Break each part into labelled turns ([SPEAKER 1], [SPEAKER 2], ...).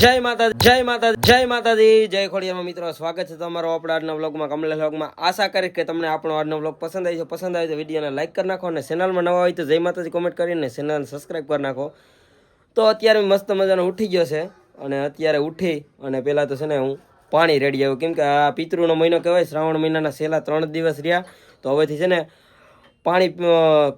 [SPEAKER 1] જય માતા જય માતા જય માતાજી. જય ખોડિયામાં મિત્રો, સ્વાગત છે તમારો આપણા આજના વ્લોગમાં, કમલેશ વ્લોગમાં. આશા કરીશ કે તમને આપણો આજનો વ્લોગ પસંદ આવી છે. પસંદ આવી તો વિડીયોને લાઇક કરી નાખો અને ચેનલમાં નવા હોય તો જય માતાજી કોમેન્ટ કરીને ચેનલ સબસ્ક્રાઈબ કરી નાખો. તો અત્યારે મસ્ત મજાનો ઉઠી ગયો છે અને અત્યારે ઉઠી અને પહેલાં તો છે ને હું પાણી રેડી આવ્યું. કેમ કે આ પિતૃનો મહિનો કહેવાય, શ્રાવણ મહિનાના છેલ્લા ત્રણ દિવસ રહ્યા. તો હવેથી છે ને પાણી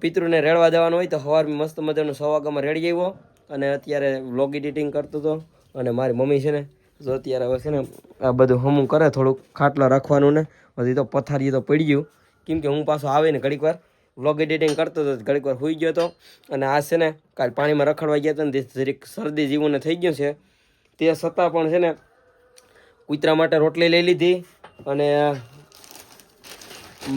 [SPEAKER 1] પિતૃને રેડવા દેવાનું હોય તો સવારમાં મસ્ત મજાનું સવા રેડી આવ્યો. અને અત્યારે વ્લોગ એડિટિંગ કરતો હતો. અને મારી મમ્મી છે ને, જો અત્યારે હવે છે ને આ બધું હમું કરે, થોડુંક ખાટલા રાખવાનું ને, હજી તો પથારી તો પડી ગયું. કેમ કે હું પાછો આવે ને ઘડીક વાર વ્લોગ એડિટિંગ કરતો હતો ઘડીક વાર હોઈ ગયો હતો અને આ છે ને, કાલ પાણીમાં રખડવા ગયા હતા ને જરીક શરદી જેવું ને થઈ ગયું છે. તે છતાં પણ છે ને, કૂતરા માટે રોટલી લઈ લીધી અને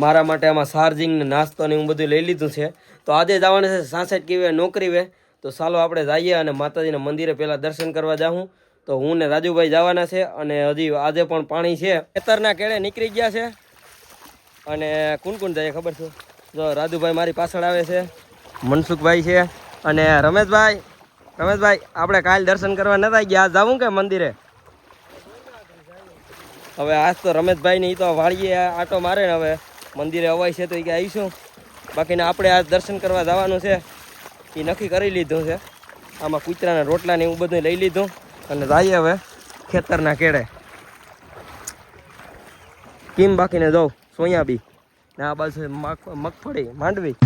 [SPEAKER 1] મારા માટે આમાં ચાર્જિંગ નાસ્તો ને એવું બધું લઈ લીધું છે. તો આજે જવાનું છે, સાસઠ કેવી નોકરી વે. તો ચાલો આપણે જઈએ અને માતાજીના મંદિરે પહેલાં દર્શન કરવા જાઉં તો હું ને રાજુભાઈ જવાના છે અને હજી આજે પણ પાણી છે. ખેતરના કેળે નીકળી ગયા છે. અને કુન કુન જાય ખબર છે? જો રાજુભાઈ મારી પાછળ આવે છે. મનસુખભાઈ છે અને રમેશભાઈ. રમેશભાઈ, આપણે કાલ દર્શન કરવા નતા ગયા. જવું કે મંદિરે? હવે આજ તો રમેશભાઈ ને તો વાળીએ આટો મારે ને હવે. મંદિરે અવાય છે તો એ કે આવીશું. બાકીને આપણે આજ દર્શન કરવા જવાનું છે. એ નક્કી કરી લીધું છે. આમાં કૂતરાના રોટલા ને એવું બધું લઈ લીધું અને જઈએ હવે ખેતરના કેળે. કેમ બાકીને દઉં? સોયાબી ને આ બાજુ મગફળી માંડવી.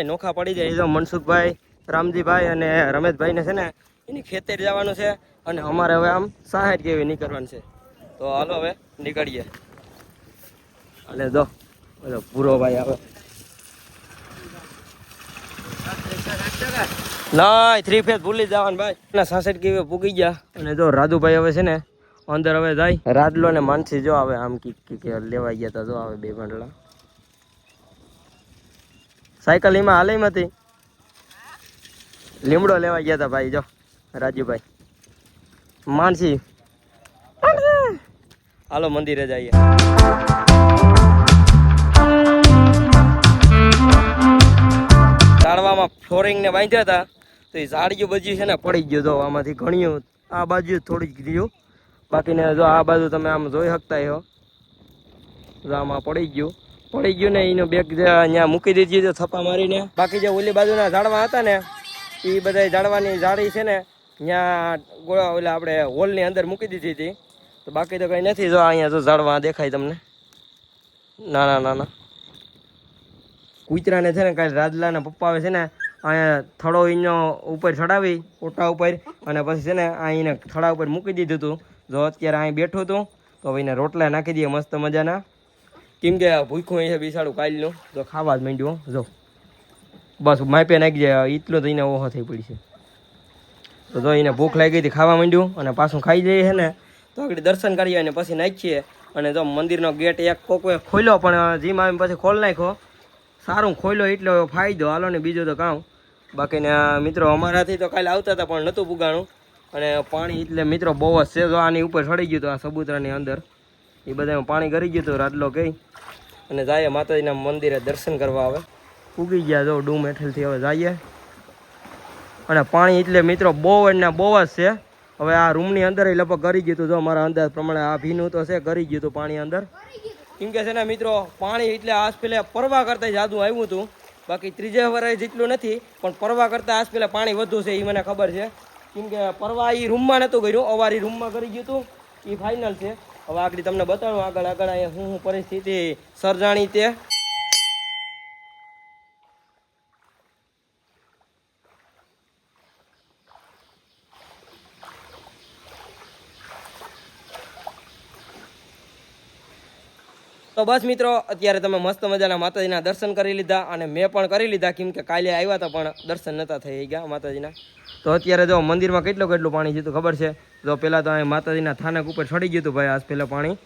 [SPEAKER 1] બધા નોખા પડી જાય. છે મનસુખભાઈ, રામજીભાઈ અને રમેશભાઈને છે ને, એની ખેતર જવાનું છે અને અમારે હવે આમ સાહેઠ કેવી નીકળવાનું છે. તો હાલો હવે નીકળીએ. અને જો પૂરો ભાઈ આવે. ના થ્રી ફેસ ભૂલી જ જવાનું ભાઈ. ના સાસઠ કેવી પૂગી ગયા. અને જો રાજુભાઈ હવે છે ને, અંદર હવે જાય. રાજલો ને માનસી જો આવે આમ કી કી લેવા ગયા તા, જો આવે બે બંડલા સાયકલ એમાં હાલે હતી. લીમડો લેવા ગયા હતા ભાઈ, જો, રાજુભાઈ. માનસી. હાલો, મંદિરે જઈએ. ઝાડવામાં ફ્લોરિંગ ને બાંધ્યા હતા તો એ ઝાડિયું બધી છે ને પડી ગયું તો આમાંથી ઘણ્યું. આ બાજુ થોડીક ગયું બાકીને જો આ બાજુ તમે આમ જોઈ શકતા હો. જો આમાં પડી ગયું. પડી ગયું ને એનો બેગ અહીંયા મૂકી દીધી તો થપ્પા મારીને. બાકી જે ઓલી બાજુના ઝાડવા હતા ને એ બધા ઝાડવાની ઝાડી છે ને ત્યાં ગોળા ઓલા આપણે હોલની અંદર મૂકી દીધી હતી. તો બાકી તો કંઈ નથી, જો અહીંયા જો ઝાડવા દેખાય તમને. નાના નાના. કૂતરાને છે ને કાલે રાજલાના પપ્પા આવે છે ને, અહીંયા થડો એનો ઉપર ચડાવી, ઓટા ઉપર, અને પછી છે ને અહીંને થડા ઉપર મૂકી દીધું હતું જો અત્યારે અહીં બેઠું હતું તો હવે એને રોટલા નાખી દઈએ મસ્ત મજાના. કેમ કે ભૂખું છે બિસાડું કાલનું તો ખાવા જ માંડ્યો જો. બસ માપે નાખી જાય એટલો એને ઓહો થઈ પડી છે. તો જો એને ભૂખ લાગી હતી, ખાવા માંડ્યું અને પાછું ખાઈ જઈએ છે ને, તો આગળ દર્શન કરીએ અને પછી નાખીએ. અને જો મંદિરનો ગેટ એક કોકોએ ખોલ્યો, પણ જીમ આવીને પછી ખોલ નાખ્યો. સારું ખોલ્યો, એટલો ફાયદો. હાલો ને બીજો તો કામ બાકીને મિત્રો અમારાથી તો કાલે આવતા હતા, પણ નહોતું પુગાણું અને પાણી એટલે મિત્રો બહુ જ છે. જો આની ઉપર ચડી ગયું હતું આ સબૂતરાની અંદર. એ બધામાં પાણી કરી ગયું હતું રાતલો ગઈ. અને જાય માતાજીના મંદિરે દર્શન કરવા આવે ઉગી ગયા જો ડૂમ હેઠળથી હવે જઈએ. અને પાણી એટલે મિત્રો બહુ એને બહુ જ છે. હવે આ રૂમની અંદર એ લગભગ કરી ગયું હતું જો મારા અંદાજ પ્રમાણે આ ભીનું તો છે કરી ગયું હતું પાણી અંદર. કેમ કે છે ને મિત્રો, પાણી એટલે આજ પેલે પરવા કરતાં જાદુ આવ્યું હતું. બાકી ત્રીજે વરાય જેટલું નથી, પણ પરવા કરતાં આજ પેલે પાણી વધુ છે એ મને ખબર છે. કેમ કે પરવા એ રૂમમાં નહોતું કર્યું અવારી રૂમમાં કરી ગયું હતું એ ફાઇનલ છે. હવે તમને બતાવું આગળ આગળ અહીંયા શું શું પરિસ્થિતિ સર્જાણી તે. તો બસ મિત્રો, અત્યારે તમે મસ્ત મજાના માતાજીના દર્શન કરી લીધા અને મેં પણ કરી લીધા, કેમ કે કાલે આવ્યા હતા પણ દર્શન નહોતા થઈ ગયા માતાજીના. તો અત્યારે જો મંદિરમાં કેટલું કેટલું પાણી જીતું ખબર છે? જો પહેલાં તો અહીં માતાજીના થાનક ઉપર ચડી ગયું હતું ભાઈ આજ પહેલાં પાણી.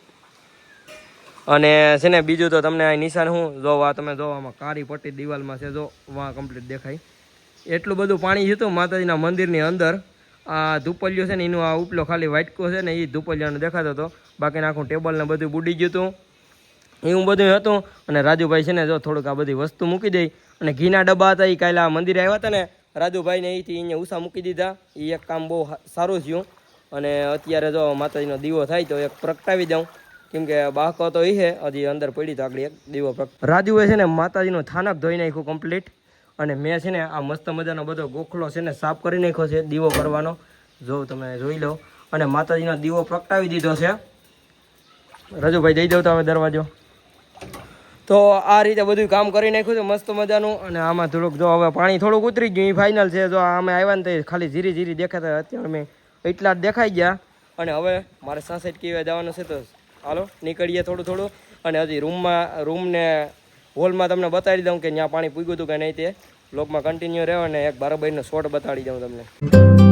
[SPEAKER 1] અને છે ને બીજું તો તમને અહીં નિશાન હું જો આ તમે જો આમાં કાળી પટ્ટી દિવાલમાં છે, જો વાં કમ્પ્લીટ દેખાય. એટલું બધું પાણી હતું માતાજીના મંદિરની અંદર. આ ધૂપલિયો છે ને એનું આ ઉપલો ખાલી વાટકો છે ને એ ધૂપલિયાનો દેખાતો હતો. બાકીના આખું ટેબલ ને બધું બુડી ગયું હતું. એવું બધું હતું. અને રાજુભાઈ છે ને જો થોડુંક આ બધી વસ્તુ મૂકી દઈ. અને ઘીના ડબ્બા હતા એ કાલે આ મંદિરે આવ્યા હતા ને, રાજુભાઈને અહીંથી અહીંયા ઉષા મૂકી દીધા. એ એક કામ બહુ સારું થયું. અને અત્યારે જો માતાજીનો દીવો થાય તો એક પ્રગટાવી દઉં. કેમ કે બાકો તો એ છે, હજી અંદર પડી તો આગળ એક દીવો પ્રગટ રાજુએ છે ને માતાજીનો થાનક ધોઈ નાખ્યું કમ્પ્લીટ અને મેં છે ને આ મસ્ત મજાનો બધો ગોખલો છે ને સાફ કરી નાખ્યો છે દીવો કરવાનો જો તમે જોઈ લો. અને માતાજીનો દીવો પ્રગટાવી દીધો છે. રાજુભાઈ દઈ દઉં તો હવે દરવાજો. તો આ રીતે બધું કામ કરી નાખ્યું છે મસ્ત મજાનું. અને આમાં થોડુંક જો હવે પાણી થોડુંક ઉતરી ગયું એ ફાઇનલ છે. જો અમે આવ્યા ને તો ખાલી ઝીરી ઝીરી દેખાતા અત્યારે મેં એટલા દેખાઈ ગયા. અને હવે મારે સાસઠ કેવા જવાનું છે તો હાલો, નીકળીએ થોડું થોડું. અને હજી રૂમમાં, રૂમને, હોલમાં તમને બતાવી દઉં કે ત્યાં પાણી પૂગ્યું હતું કે નહીં તે. બ્લોગમાં કન્ટિન્યુ રહ્યો અને એક બારોબાઈનો શોટ બતાડી દઉં તમને.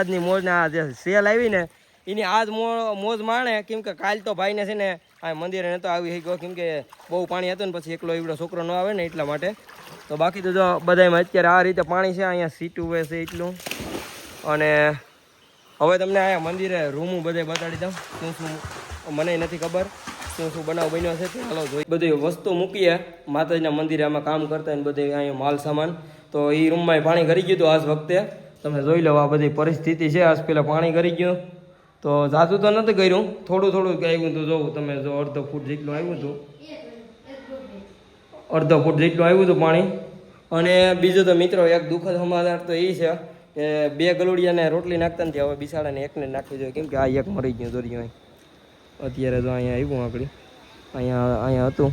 [SPEAKER 1] વરસાદની આ જે સેલ આવી ને એની આજ મોજ માણે, કેમ કે કાલ તો ભાઈને છે ને, આ મંદિરે નહોતો આવી શક્યો, કેમ કે બહુ પાણી હતું ને, પછી એકલો એવડો છોકરો ન આવે ને એટલા માટે. તો બાકી તો જો બધામાં અત્યારે આ રીતે પાણી છે, અહીંયા સીટું હોય છે એટલું. અને હવે તમને અહીંયા મંદિરે રૂમું બધે બતાડી દઉં, શું શું મને નથી ખબર, શું શું બનાવ બન્યો છે તે હાલો જોઈ. બધી વસ્તુ મૂકીએ, માતાજીના મંદિરે આમાં કામ કરતા ને બધે અહીંયા માલ સામાન. તો એ રૂમમાં પાણી કરી ગયું હતું આજ વખતે. તમે જોઈ લો આ બધી પરિસ્થિતિ છે. આજ પેલા પાણી કરી ગયું. તો જાતું તો નથી કર્યું થોડું થોડું આવ્યું હતું જોવું. તમે જો અડધો ફૂટ જેટલું આવ્યું હતું. અડધો ફૂટ જેટલું આવ્યું હતું પાણી. અને બીજું તો મિત્રો એક દુઃખદ સમાચાર તો એ છે કે બે ગલુડિયાને રોટલી નાખતા નથી. હવે બિસાડાને એકને નાખવી જોઈએ. કેમ કે આ એક મરી ગયું દોરી અહીં. અત્યારે તો અહીંયા આવ્યું આગળ અહીંયા અહીંયા હતું.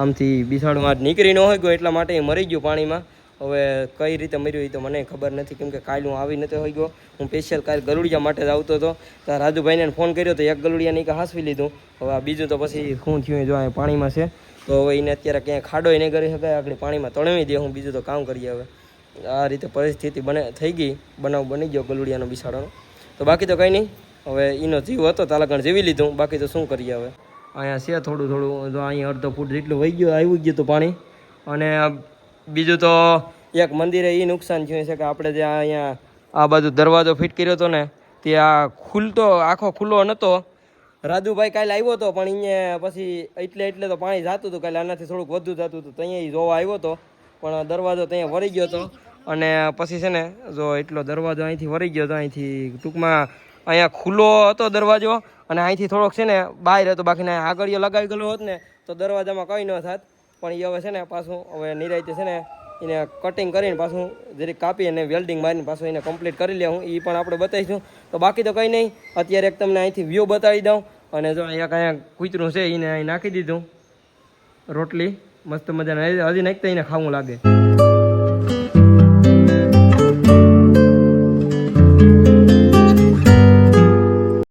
[SPEAKER 1] આમથી બિસાડમાં નીકળી ન હોય ગયો એટલા માટે એ મરી ગયું પાણીમાં. હવે કઈ રીતે મર્યું એ તો મને ખબર નથી, કેમ કે કાલ હું આવી નથી હોઈ ગયો. હું સ્પેશિયલ કાલ ગલુડિયા માટે જ આવતો હતો. તો રાજુભાઈને ફોન કર્યો તો એક ગલુડિયાને કે હાંસવી લીધું. હવે આ બીજું તો પછી શું થયું જો અહીંયા પાણીમાં છે. તો હવે એને અત્યારે ક્યાંય ખાડો નહીં કરી શકાય, આગળ પાણીમાં તળવી દે, હું બીજું તો કામ કરીએ હવે. આ રીતે પરિસ્થિતિ બને, થઈ ગઈ, બનાવ બની ગયો ગલુડિયાનો બિસાડાનો તો બાકી તો કંઈ નહીં, હવે એનો જીવ હતો તાલાગણ જીવી લીધું. બાકી તો શું કરીએ હવે? અહીંયા છે થોડું થોડું, જો અહીંયા અડધો ફૂટ જેટલું વહી ગયું આવી ગયું હતું પાણી. અને બીજું તો એક મંદિરે એ નુકસાન થયું છે કે આપણે જે અહીંયા આ બાજુ દરવાજો ફિટ કર્યો હતો ને તે આ ખુલતો આખો ખુલ્લો નહોતો રાજુભાઈ કાલે આવ્યો હતો પણ અહીંયા પછી એટલે એટલે તો પાણી જતું હતું કાલે આનાથી થોડુંક વધુ જતું હતું ત્યાં જોવા આવ્યો હતો પણ દરવાજો ત્યાં વળી ગયો હતો અને પછી છે ને જો એટલો દરવાજો અહીંથી વળી ગયો હતો અહીંથી ટૂંકમાં અહીંયા ખુલ્લો હતો દરવાજો અને અહીંથી થોડોક છે ને બહાર હતો બાકી આગળીઓ લગાવી ગયેલો હોત ને તો દરવાજામાં કંઈ ન થાત. પણ એ હવે છે ને પાછું હવે નિરાયતે છે ને એને કટિંગ કરીને પાછું જરીક કાપી અને વેલ્ડિંગ મારીને પાછું એને કમ્પ્લીટ કરી લેવું એ પણ આપણે બતાવીશું. તો બાકી તો કંઈ નહીં. અત્યારે એક તમને અહીંથી વ્યૂ બતાવી દઉં. અને જો અહીંયા કાંઈ કૂતરું છે એને અહીં નાખી દીધું. રોટલી. મસ્ત મજાના. હજી નાખતા એને ખાવું લાગે.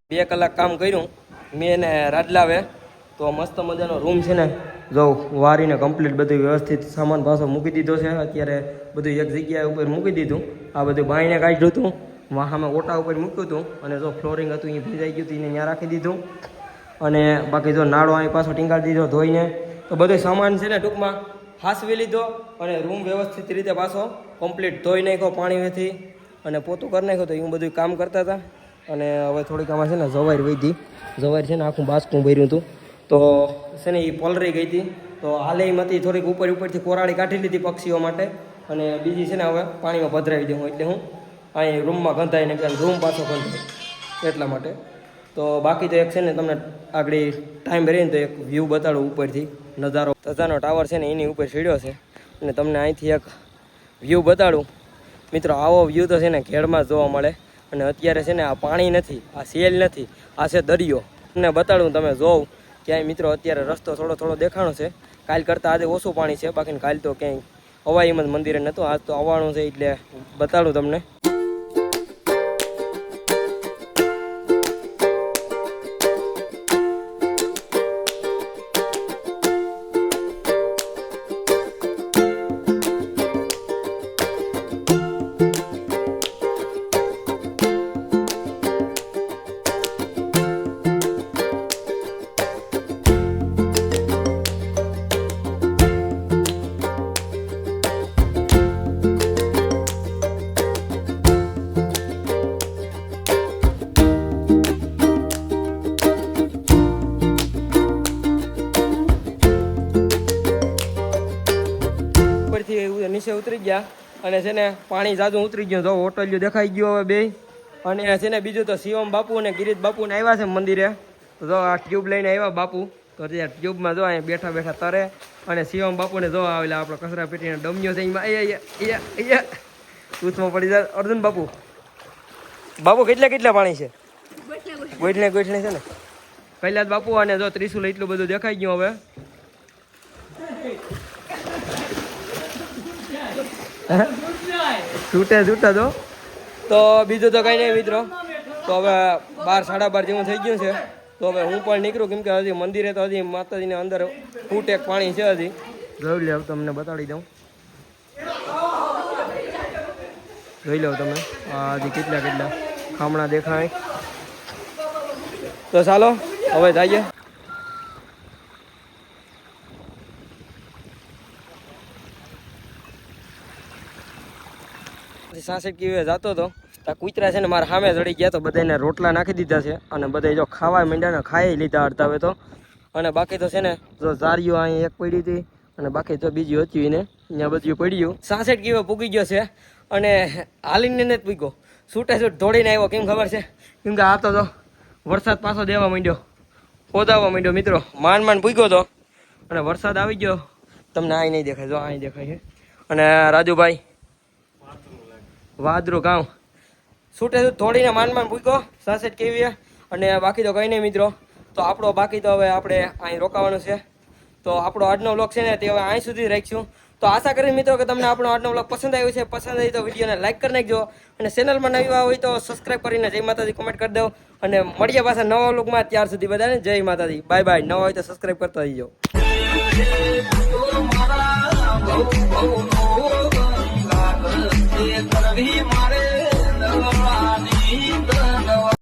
[SPEAKER 1] બે કલાક કામ કર્યું. મેં એને રાડલાવે તો મસ્ત મજાનો રૂમ છે ને. જો વારીને કમ્પ્લીટ બધું વ્યવસ્થિત સામાન પાછો મૂકી દીધો છે. અત્યારે બધું એક જગ્યાએ ઉપર મૂકી દીધું. આ બધું બાઈને કાઢ્યું હતું. વાહામાં ઓટા ઉપર મૂક્યું હતું. અને જો ફ્લોરિંગ હતું એ ભીજાઈ ગયું હતું એને ત્યાં રાખી દીધું. અને બાકી જો નાળો અહીં પાછો ટીંગાડી દીધો ધોઈને. તો બધો સામાન છે ને ટૂંકમાં હાસવી લીધો અને રૂમ વ્યવસ્થિત રીતે પાછો કમ્પ્લીટ ધોઈ નાખ્યો પાણીમાંથી અને પોતું કરી નાખ્યો. તો એવું બધું કામ કરતા હતા. અને હવે થોડીક આમાં છે ને જવાર વધી જવાર છે ને આખું બાસકું ભર્યું હતું. તો છે ને એ પોલરી ગઈ હતી. તો હાલે એમાંથી થોડીક ઉપર ઉપરથી કોરાળી કાઢી લીધી પક્ષીઓ માટે. અને બીજી છે ને હવે પાણીમાં પધરાવી દઉં એટલે હું અહીં રૂમમાં ગંધાઈને ગયા રૂમ પાછો ગંધાય એટલા માટે. તો બાકી તો એક છે ને તમને આગળ ટાઈમ રહીને તો એક વ્યૂ બતાડું ઉપરથી, નજારો. તજાનો ટાવર છે ને એની ઉપર સીડ્યો છે. અને તમને અહીંથી એક વ્યૂ બતાડું. મિત્રો, આવો વ્યૂ તો છે ને ઘેડમાં જોવા મળે. અને અત્યારે છે ને આ પાણી નથી, આ સેલ નથી, આ છે દરિયો. તમને બતાડું, તમે જોવ. ક્યાંય મિત્રો અત્યારે રસ્તો થોડો થોડો દેખાણો છે. કાલ કરતાં આજે ઓછું પાણી છે. બાકી કાલ તો ક્યાંય જ મંદિરે નહોતું. આજ તો આવવાનું છે એટલે બતાડું તમને. અને છે ને પાણી જાજુ ઉતરી ગયું. જો હોટલિયું દેખાઈ ગયું હવે બે અને છે ને બીજું તો શિવમ બાપુ અને ગિરીશ બાપુ ને આવ્યા છે મંદિરે. તો જો આ ટ્યુબ લઈને આવ્યા બાપુ. તો ત્યાં ટ્યુબમાં જો અહીંયા બેઠા બેઠા તરે. અને શિવમ બાપુને જો આવેલા આપણો કચરા પેટીને ડમ્યો છે એમાં. ટૂથમાં પડી જાય. અર્જુન બાપુ. બાપુ કેટલા કેટલા પાણી છે? ગોઠલે ગોઠલે છે ને. પહેલા જ બાપુ અને જો ત્રિશુલ એટલું બધું દેખાઈ ગયું હવે. છૂટે છૂટે તો. તો બીજું તો કંઈ નહીં મિત્રો. તો હવે બાર સાડા બાર જેવું થઈ ગયું છે. તો હવે હું પણ નીકળું કેમ કે હજી મંદિરે તો હજી માતાજીને અંદર ફૂટ એક પાણી છે હજી. જોઈ લે તમને બતાડી દઉં. જોઈ લો તમે હજી કેટલા કેટલા ખામણા દેખાય. તો ચાલો હવે જઈએ. સાસઠ કિવે જતો હતો તો કૂતરા છે ને મારા સામે ચડી ગયા તો બધાને રોટલા નાખી દીધા છે અને બધા જો ખાવા માંડ્યા ખાઈ લીધા અડધા હવે તો. અને બાકી તો છે ને, જો ઝારીઓ અહીં એક પડી હતી અને બાકી તો બીજી હતી ને અહીંયા બધું પડ્યું. સાસઠ કિવે પૂગી ગયો છે અને હાલીને નથી પૂગ્યો. છૂટે છૂટ દોડીને આવ્યો, કેમ ખબર છે? કેમ કે આ તો વરસાદ પાછો દેવા માંડ્યો, ખોદાવવા માંડ્યો મિત્રો. માંડ માંડ પૂગ્યો તો. અને વરસાદ આવી ગયો. તમને અહીં નહીં દેખાય, જો અહીં દેખાય છે. અને રાજુભાઈ વાદરું ગામ છૂટે છૂટ થોડીને માન માન પૂછ્યો સાસઠ કેવી અને બાકી તો કંઈ નહીં મિત્રો. તો આપણો બાકી તો હવે આપણે અહીં રોકાવાનું છે. તો આપણો આજનો વ્લોગ છે ને તે હવે અહીં સુધી રાખીશું તો આશા કરી મિત્રો કે તમને આપણો આજનો વ્લોગ પસંદ આવ્યો છે. પસંદ આવી તો વિડીયોને લાઇક કરી નાખજો. અને ચેનલમાં નવી હોય તો સબસ્ક્રાઈબ કરીને જય માતાજી કોમેન્ટ કરી દો. અને મળીએ પાછા નવા વ્લોગમાં ત્યાર સુધી બધાને જય માતાજી. બાય બાય નવા હોય તો સબસ્ક્રાઈબ કરતા રહીજો.
[SPEAKER 2] કરવી